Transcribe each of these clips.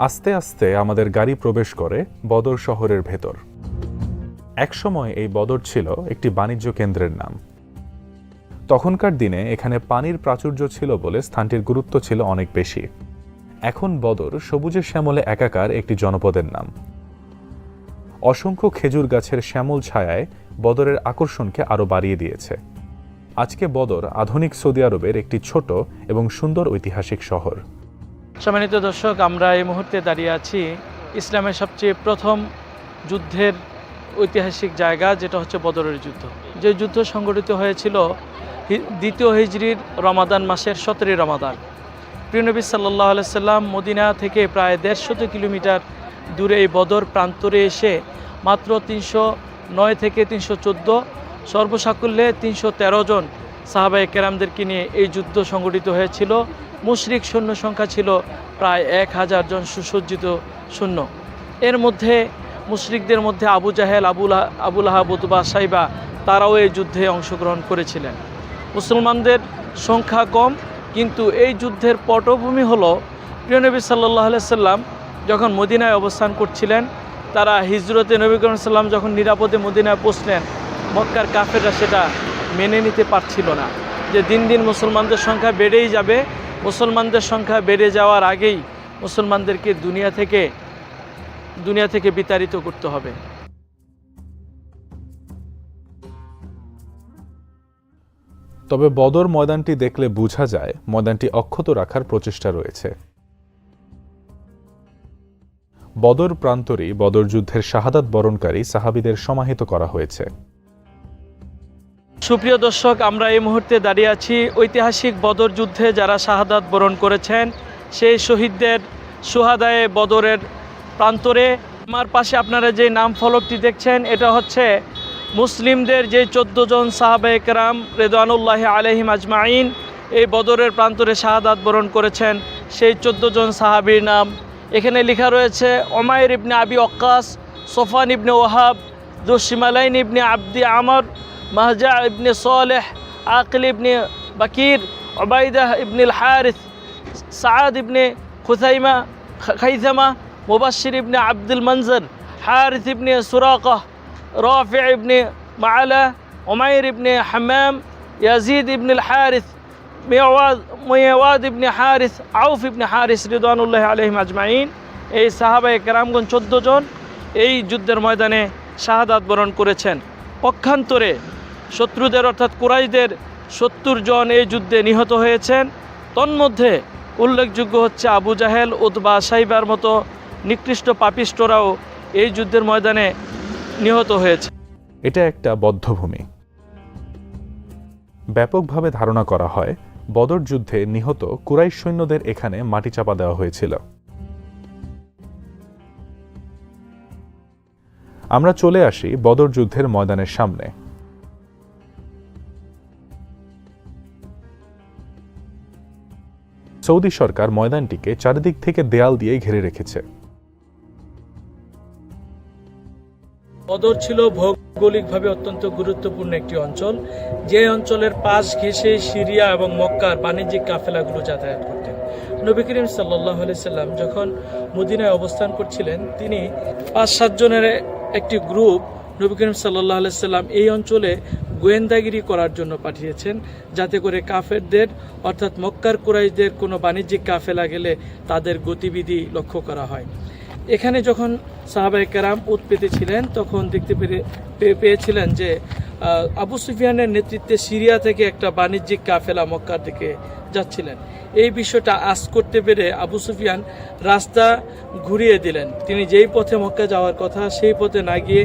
আস্তে আস্তে আমাদের গাড়ি প্রবেশ করে বদর শহরের ভেতর। একসময় এই বদর ছিল একটি বাণিজ্য কেন্দ্রের নাম। তখনকার দিনে এখানে পানির প্রাচুর্য ছিল বলে স্থানটির গুরুত্ব ছিল অনেক বেশি। এখন বদর সবুজের শ্যামলে একাকার একটি জনপদের নাম। অসংখ্য খেজুর গাছের শ্যামল ছায়ায় বদরের আকর্ষণকে আরও বাড়িয়ে দিয়েছে। আজকে বদর আধুনিক সৌদি আরবের একটি ছোট এবং সুন্দর ঐতিহাসিক শহর। সম্মানিত দর্শক, আমরা এই মুহূর্তে দাঁড়িয়ে আছি ইসলামের সবচেয়ে প্রথম যুদ্ধের ঐতিহাসিক জায়গা, যেটা হচ্ছে বদরের যুদ্ধ। যে যুদ্ধ সংগঠিত হয়েছিল দ্বিতীয় হিজরির রমাদান মাসের সতেরোই রমাদান। প্রিয়নবী সাল্লাহ আলাইসাল্লাম মদিনা থেকে প্রায় দেড়শত কিলোমিটার দূরে এই বদর প্রান্তরে এসে মাত্র তিনশো নয় থেকে তিনশো চোদ্দ, সর্বসাকুল্যে তিনশো তেরো জন সাহাবাই কেরামদেরকে নিয়ে এই যুদ্ধ সংগঠিত হয়েছিল। মুশরিক সৈন্য সংখ্যা ছিল প্রায় এক হাজার জন সুসজ্জিত সৈন্য। এর মধ্যে মুশরিকদের মধ্যে আবু জাহেল আবুল আবুল আহাবুতবা সাইবা তারাও এই যুদ্ধে অংশগ্রহণ করেছিলেন। মুসলমানদের সংখ্যা কম, কিন্তু এই যুদ্ধের পটভূমি হল প্রিয়নবী সাল্লাহ সাল্লাম যখন মদিনায় অবস্থান করছিলেন, তারা হিজরতে নবী করিম সাল্লাম যখন নিরাপদে মদিনায় পৌঁছলেন, মক্কার কাফেররা সেটা মেনে নিতে পারছিল না, যে দিন দিন মুসলমানদের সংখ্যা বেড়েই যাবে। মুসলমানদের সংখ্যা বেড়ে যাওয়ার আগেই মুসলমানদেরকে দুনিয়া থেকে দুনিয়া থেকে বিতাড়িত করতে হবে। তবে বদর ময়দানটি দেখলে বোঝা যায়, ময়দানটি অক্ষত রাখার প্রচেষ্টা রয়েছে। বদর প্রান্তরেই বদর যুদ্ধের শাহাদাত বরণকারী সাহাবিদের সমাহিত করা হয়েছে। সুপ্রিয় দর্শক, আমরা এই মুহূর্তে দাঁড়িয়ে আছি ঐতিহাসিক বদর যুদ্ধে যারা শাহাদাত বরণ করেছেন, সেই শহীদদের সুহাদায়ে বদরের প্রান্তরে। আমার পাশে আপনারা যে নাম ফলকটি দেখছেন, এটা হচ্ছে মুসলিমদের যে চোদ্দ জন সাহাবে একরাম রেদানুল্লাহ আলহিম আজমাইন এই বদরের প্রান্তরে শাহাদাত বরণ করেছেন। সেই চোদ্দ জন সাহাবির নাম। এখানে লেখা রয়েছে, ওমায়ের ইবনে আবি অক্কাস সোফান ইবনে ওহাব দুশিমালাইন ইবনে আব্দি আমর মাহজা ইবনে সোলেহ আকল ইবনে বাকির ওবায়দাহ ইবনিল হারিফ সাদ ইবনে খুসাইমা খাইজামা মুবাশির ইবনে আব্দুল মঞ্জর হারিস ইবনে সুরাকাহ রফি ইবনে মালা উমাইর ইবনে হাম্মাম ইয়াজিদ ইবনুল হারিস মেওয়াদ মেওয়াদ ইবনে হারিস আউফ ইবনে হারিস রিদওয়ানুল্লাহ আলহিম আজমাইন এই সাহাবা একরামগঞ্জ চোদ্দ জন এই যুদ্ধের ময়দানে শাহাদাত বরণ করেছেন। পক্ষান্তরে শত্রুদের অর্থাৎ কুরাইদের সত্তর জন এই যুদ্ধে নিহত হয়েছেন। তন্মধ্যে উল্লেখযোগ্য হচ্ছে আবু জাহেল উদ্বা সাইবার মতো নিকৃষ্ট পাপিষ্টরাও এই যুদ্ধের ময়দানে নিহত হয়েছে। এটা একটা বদ্ধভূমি। ব্যাপকভাবে ধারণা করা হয়, বদর যুদ্ধে নিহত কুরাইশ সৈন্যদের এখানে মাটি চাপা দেওয়া হয়েছিল। আমরা চলে আসি বদর যুদ্ধের ময়দানের সামনে। সৌদি সরকার ময়দানটিকে চারিদিক থেকে দেয়াল দিয়ে ঘিরে রেখেছে। বদর ছিল ভৌগোলিকভাবে অত্যন্ত গুরুত্বপূর্ণ একটি অঞ্চল। যে অঞ্চলের পাশ ঘেঁষে সিরিয়া এবং মক্কার বাণিজ্যিক কাফেলাগুলো যাতায়াত করতেন। নবী করিম সাল্লাহ সাল্লাম যখন মদিনায় অবস্থান করছিলেন, তিনি পাঁচ সাতজনের একটি গ্রুপ নবী করিম সাল্লাহ সাল্লাম এই অঞ্চলে গোয়েন্দাগিরি করার জন্য পাঠিয়েছেন, যাতে করে কাফেরদের, অর্থাৎ মক্কার কুরাইশদের কোনো বাণিজ্যিক কাফেলা গেলে তাদের গতিবিধি লক্ষ্য করা হয়। এখানে যখন সাহাবাই কেরাম উৎপেতে ছিলেন, তখন দেখতে পেরে পেয়েছিলেন যে আবু সুফিয়ানের নেতৃত্বে সিরিয়া থেকে একটা বাণিজ্যিক কাফেলা মক্কার দিকে যাচ্ছিলেন। এই বিষয়টা আজ করতে পেরে আবু সুফিয়ান রাস্তা ঘুরিয়ে দিলেন। তিনি যেই পথে মক্কা যাওয়ার কথা, সেই পথে না গিয়ে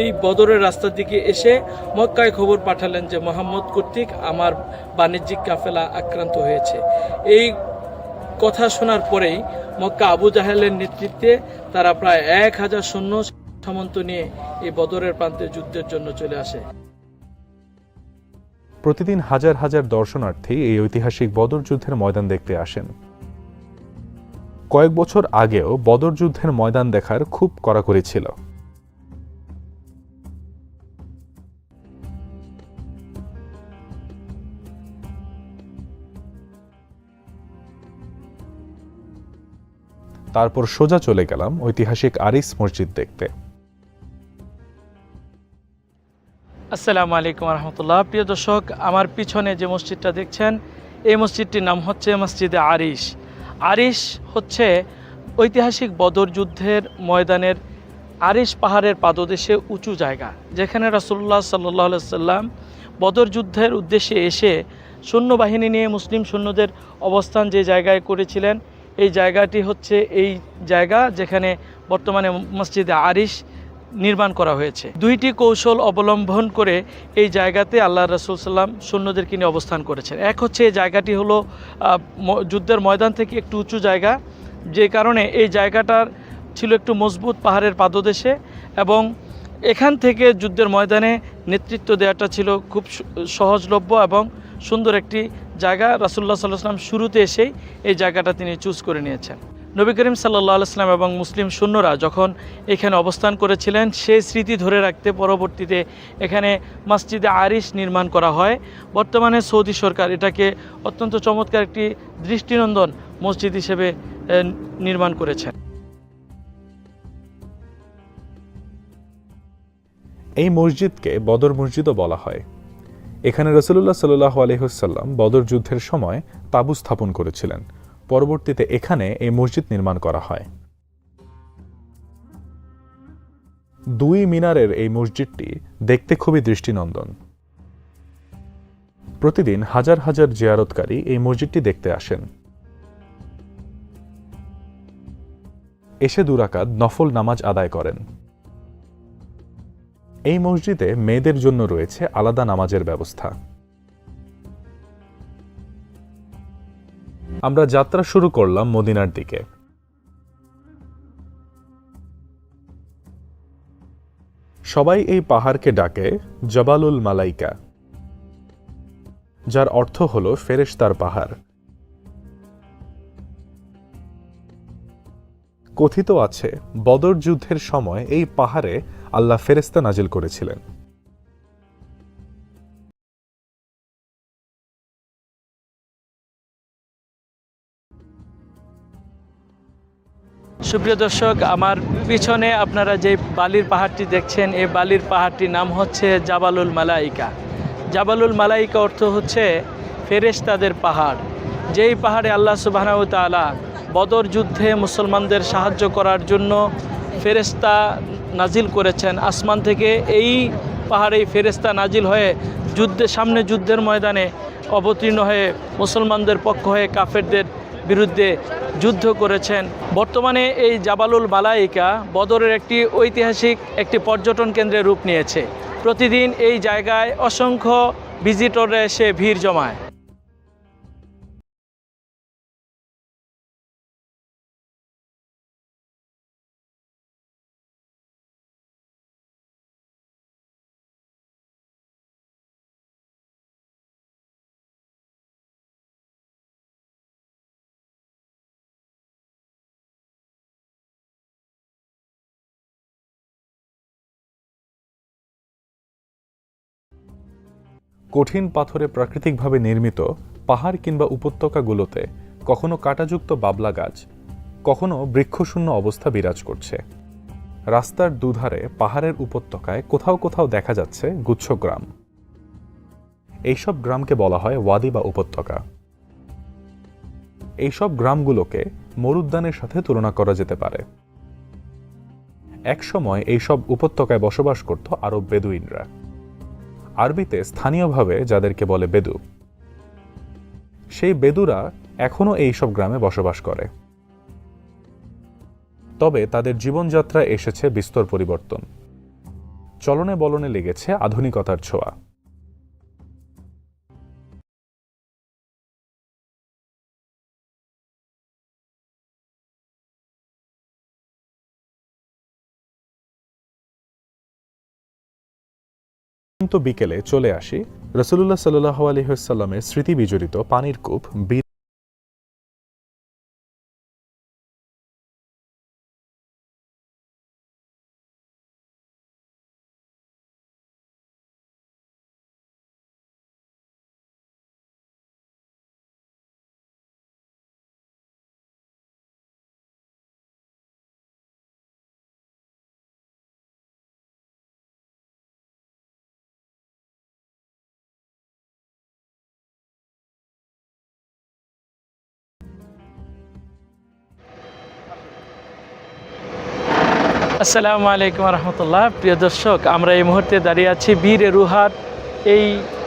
এই বদরের রাস্তার দিকে এসে মক্কায় খবর পাঠালেন যে, মোহাম্মদ কর্তৃক আমার বাণিজ্যিক কাফেলা আক্রান্ত হয়েছে। এই কথা শোনার পরেই মক্কা আবু জাহেলের নেতৃত্বে তারা প্রায় এক হাজার সৈন্য সামন্ত নিয়ে এই বদরের প্রান্তে যুদ্ধের জন্য চলে আসে। প্রতিদিন হাজার হাজার দর্শনার্থী এই ঐতিহাসিক বদর যুদ্ধের ময়দান দেখতে আসেন। কয়েক বছর আগেও বদর যুদ্ধের ময়দান দেখার খুব কড়াকড়ি ছিল। তারপর সোজা চলে গেলাম ঐতিহাসিক আরিস মসজিদ দেখতে। আসসালামু আলাইকুম রহমতুল্লাহ প্রিয় দর্শক, আমার পিছনে যে মসজিদটা দেখছেন, এই মসজিদটির নাম হচ্ছে মসজিদে আরিশ আরিশ হচ্ছে ঐতিহাসিক বদর যুদ্ধের ময়দানের আরিশ পাহাড়ের পাদদেশে উঁচু জায়গা, যেখানে রাসুল্লাহ সাল্লাহ সাল্লাম বদর যুদ্ধের উদ্দেশ্যে এসে সৈন্যবাহিনী নিয়ে মুসলিম সৈন্যদের অবস্থান যে জায়গায় করেছিলেন এই জায়গাটি হচ্ছে এই জায়গা যেখানে বর্তমানে মসজিদে আরিশ নির্মাণ করা হয়েছে। দুইটি কৌশল অবলম্বন করে এই জায়গাতে আল্লাহ রসুল সাল্লাম সৈন্যদেরকে নিয়ে অবস্থান করেছেন। এক হচ্ছে এই জায়গাটি হলো যুদ্ধের ময়দান থেকে একটু উঁচু জায়গা, যে কারণে এই জায়গাটার ছিল একটু মজবুত পাহাড়ের পাদদেশে এবং এখান থেকে যুদ্ধের ময়দানে নেতৃত্ব দেওয়াটা ছিল খুব সহজলভ্য এবং সুন্দর একটি জায়গা রাসুল্লাহ সাল্লাহ সাল্লাম শুরুতে এসেই এই জায়গাটা তিনি চুজ করে নিয়েছেন। নবী করিম সাল্লাহ আলাইসলাম এবং মুসলিম সৈন্যরা যখন এখানে অবস্থান করেছিলেন, সেই স্মৃতি ধরে রাখতে পরবর্তীতে এখানে মসজিদে আরিশ নির্মাণ করা হয়। বর্তমানে সৌদি সরকার এটাকে অত্যন্ত চমৎকার একটি দৃষ্টিনন্দন মসজিদ হিসেবে নির্মাণ করেছেন এই মসজিদকে বদর মসজিদও বলা হয়। এখানে রসুল্লাহ সাল্লাহ আলহিহসাল্লাম বদর যুদ্ধের সময় তাবু স্থাপন করেছিলেন। পরবর্তীতে এখানে এই মসজিদ নির্মাণ করা হয়। দুই মিনারের এই মসজিদটি দেখতে খুবই দৃষ্টিনন্দন। প্রতিদিন হাজার হাজার জিয়ারতকারী এই মসজিদটি দেখতে আসেন। এসে দুরাকাত নফল নামাজ আদায় করেন। এই মসজিদে মেয়েদের জন্য রয়েছে আলাদা নামাজের ব্যবস্থা। আমরা যাত্রা শুরু করলাম মদিনার দিকে। সবাই এই পাহাড়কে ডাকে জবালুল মালাইকা, যার অর্থ হল ফেরেশতার পাহাড়। কথিত আছে, বদর যুদ্ধের সময় এই পাহাড়ে আল্লাহ ফেরেস্তা নাজিল করেছিলেন। সুপ্রিয় দর্শক, আমার পিছনে আপনারা যে বালির পাহাড়টি দেখছেন, এই বালির পাহাড়টির নাম হচ্ছে জাবালুল মালাইকা। জাবালুল মালাইকা অর্থ হচ্ছে ফেরেশতাদের পাহাড়। যেই পাহাড়ে আল্লাহ সুবাহনাউ তাআলা বদর যুদ্ধে মুসলমানদের সাহায্য করার জন্য ফেরেশতা নাজিল করেছেন। আসমান থেকে এই পাহাড়েই ফেরেশতা নাজিল হয়ে যুদ্ধের সামনে যুদ্ধের ময়দানে অবতীর্ণ হয়ে মুসলমানদের পক্ষ হয়ে কাফেরদের বিরুদ্ধে যুদ্ধ করেছেন। বর্তমানে এই জাবালুল মালাইকা বদরের একটি ঐতিহাসিক একটি পর্যটন কেন্দ্রে রূপ নিয়েছে। প্রতিদিন এই জায়গায় অসংখ্য ভিজিটররা এসে ভিড় জমায়। কঠিন পাথরে প্রাকৃতিকভাবে নির্মিত পাহাড় কিংবা উপত্যকাগুলোতে কখনো কাটাযুক্ত বাবলা গাছ, কখনো বৃক্ষশূন্য অবস্থা বিরাজ করছে। রাস্তার দুধারে পাহাড়ের উপত্যকায় কোথাও কোথাও দেখা যাচ্ছে গুচ্ছ গ্রাম। এইসব গ্রামকে বলা হয় ওয়াদি বা উপত্যকা। এইসব গ্রামগুলোকে মরুদ্যানের সাথে তুলনা করা যেতে পারে। একসময় এইসব উপত্যকায় বসবাস করত আরব বেদুইনরা। আরবিতে স্থানীয়ভাবে যাদেরকে বলে বেদু। সেই বেদুরা এখনও এই সব গ্রামে বসবাস করে। তবে তাদের জীবনযাত্রায় এসেছে বিস্তর পরিবর্তন। চলনে বলনে লেগেছে আধুনিকতার ছোঁয়া। বিকেলে চলে আসি। রসুল্লাহ সাল্লাহ আলহিহাল্লামের স্মৃতি বিজড়িত পানির কূপ আসসালামু আলাইকুম রহমতুল্লাহ। প্রিয় দর্শক, আমরা এই মুহূর্তে দাঁড়িয়ে আছি বীর রুহার এই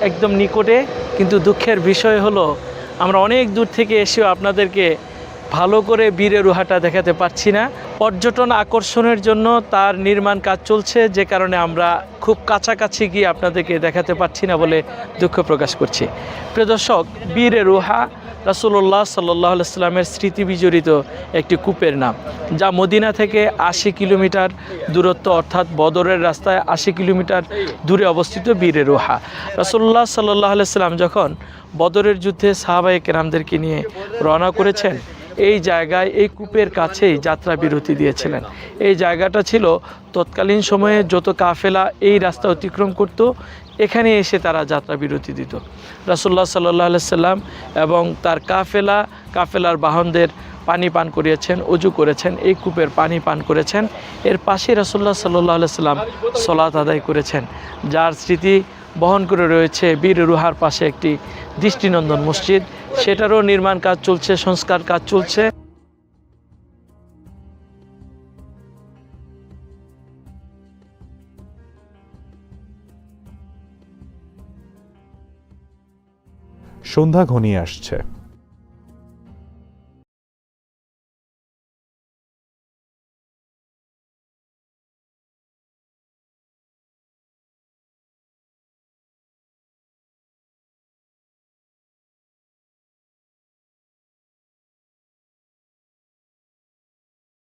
একদম নিকটে। কিন্তু দুঃখের বিষয় হলো, আমরা অনেক দূর থেকে এসেও আপনাদেরকে ভালো করে বীরে রুহাটা দেখাতে পারছি না। পর্যটন আকর্ষণের জন্য তার নির্মাণ কাজ চলছে, যে কারণে আমরা খুব কাছাকাছি গিয়ে আপনাদেরকে দেখাতে পারছি না বলে দুঃখ প্রকাশ করছি। প্রিয় দর্শক, বীরে রুহা রাসুল্লাহ সাল্লাহ সাল্লামের স্মৃতি বিজড়িত একটি কূপের নাম, যা মদিনা থেকে আশি কিলোমিটার দূরত্ব অর্থাৎ বদরের রাস্তায় আশি কিলোমিটার দূরে অবস্থিত বীরের রোহা। রাসুল্লাহ সাল্লাহ সাল্লাম যখন বদরের যুদ্ধে সাহাবাই কেরামদেরকে নিয়ে রওনা করেছেন এই জায়গায়, এই কূপের কাছেই যাত্রা বিরতি দিয়েছিলেন। এই জায়গাটা ছিল তৎকালীন সময়ে যত কাফেলা এই রাস্তা অতিক্রম করত, এখানে এসে তারা যাত্রা বিরতি দিত। রাসুল্লাহ সাল্লাহ সাল্লাম এবং তার কাফেলা, কাফেলার বাহনদের পানি পান করিয়েছেন অজু করেছেন, এই কূপের পানি পান করেছেন। এর পাশে রাসুল্লাহ সাল্লাহ সাল্লাম সলাত আদায় করেছেন, যার স্মৃতি বহন করে রয়েছে বীর রুহার পাশে একটি দৃষ্টিনন্দন মসজিদ। সেটারও নির্মাণ কাজ চলছে সংস্কার কাজ চলছে। সন্ধ্যা ঘনিয়ে আসছে।